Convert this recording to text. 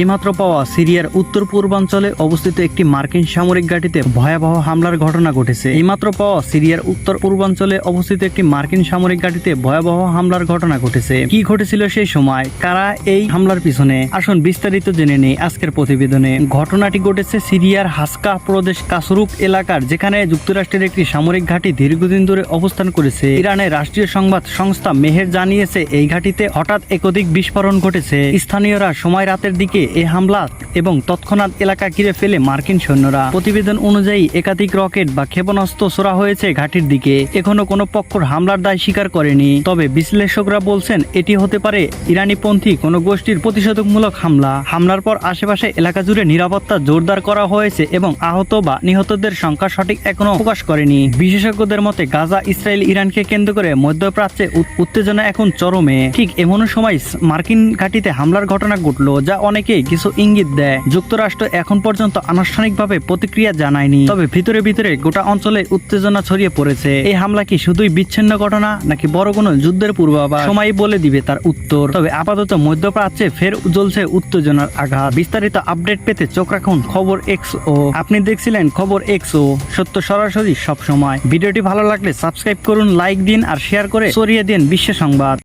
এইমাত্র পাওয়া সিরিয়ার উত্তর পূর্বাঞ্চলে অবস্থিত একটি মার্কিন সামরিক ঘাঁটিতে ভয়াবহ হামলার ঘটনা ঘটেছে। এইমাত্র পাওয়া সিরিয়ার উত্তর পূর্বাঞ্চলে অবস্থিত একটি মার্কিন সামরিক ঘাঁটিতে ভয়াবহ হামলার ঘটনা ঘটেছে। কি ঘটেছিল সেই সময়, কারা এই হামলার পিছনে? আসুন বিস্তারিত জেনে নেই আজকের প্রতিবেদনে। ঘটনাটি ঘটেছে সিরিয়ার হাসকা প্রদেশ কাসরুক এলাকার, যেখানে যুক্তরাষ্ট্রের একটি সামরিক ঘাঁটি দীর্ঘদিন ধরে অবস্থান করেছে। ইরানের রাষ্ট্রীয় সংবাদ সংস্থা মেহের জানিয়েছে, এই ঘাঁটিতে হঠাৎ একাধিক বিস্ফোরণ ঘটেছে। স্থানীয়রা সময় রাতের দিকে এই হামলা এবং তৎক্ষণাৎ এলাকা ঘিরে ফেলে মার্কিন সৈন্যরা। প্রতিবেদন অনুযায়ী একাধিক রকেট বা ক্ষেপণাস্ত্র ছোড়া হয়েছে ঘাঁটির দিকে। এখনও কোনো পক্ষর হামলার দায় স্বীকার করেনি। তবে বিশ্লেষকরা বলছেন, এটি হতে পারে ইরানিপন্থী কোনো গোষ্ঠীর প্রতিষেধকমূলক হামলা। হামলার পর আশেপাশে এলাকা জুড়ে নিরাপত্তা জোরদার করা হয়েছে এবং আহত বা নিহতদের সংখ্যা সঠিক এখনও প্রকাশ করেনি। বিশেষজ্ঞদের মতে, গাজা, ইসরায়েল, ইরানকে কেন্দ্র করে মধ্যপ্রাচ্যে উত্তেজনা এখন চরমে। ঠিক এমন সময় মার্কিন ঘাঁটিতে হামলার ঘটনা ঘটলো, যা অনেকেই কিছু ইঙ্গিত দেয়। যুক্তরাষ্ট্র এখন পর্যন্ত আনুষ্ঠানিকভাবে প্রতিক্রিয়া জানায়নি। তবে ভিতরে ভিতরে গোটা অঞ্চলে উত্তেজনা ছড়িয়ে পড়েছে। এই হামলা কি শুধুই বিচ্ছিন্ন ঘটনা, নাকি বড় কোনো যুদ্ধের পূর্বাভাস? সময় বলে দিবে তার উত্তর। তবে আপাতত মধ্যপ্রাচ্যে ফের জ্বলছে উত্তেজনার আঘাত। বিস্তারিত আপডেট পেতে চোখ রাখুন খবর এক্স ও আপনি দেখছিলেন খবর এক্স ও সত্য সরাসরি সব সময় ভিডিওটি ভালো লাগলে সাবস্ক্রাইব করুন, লাইক দিন আর শেয়ার করে ছড়িয়ে দিন বিশ্ব সংবাদ।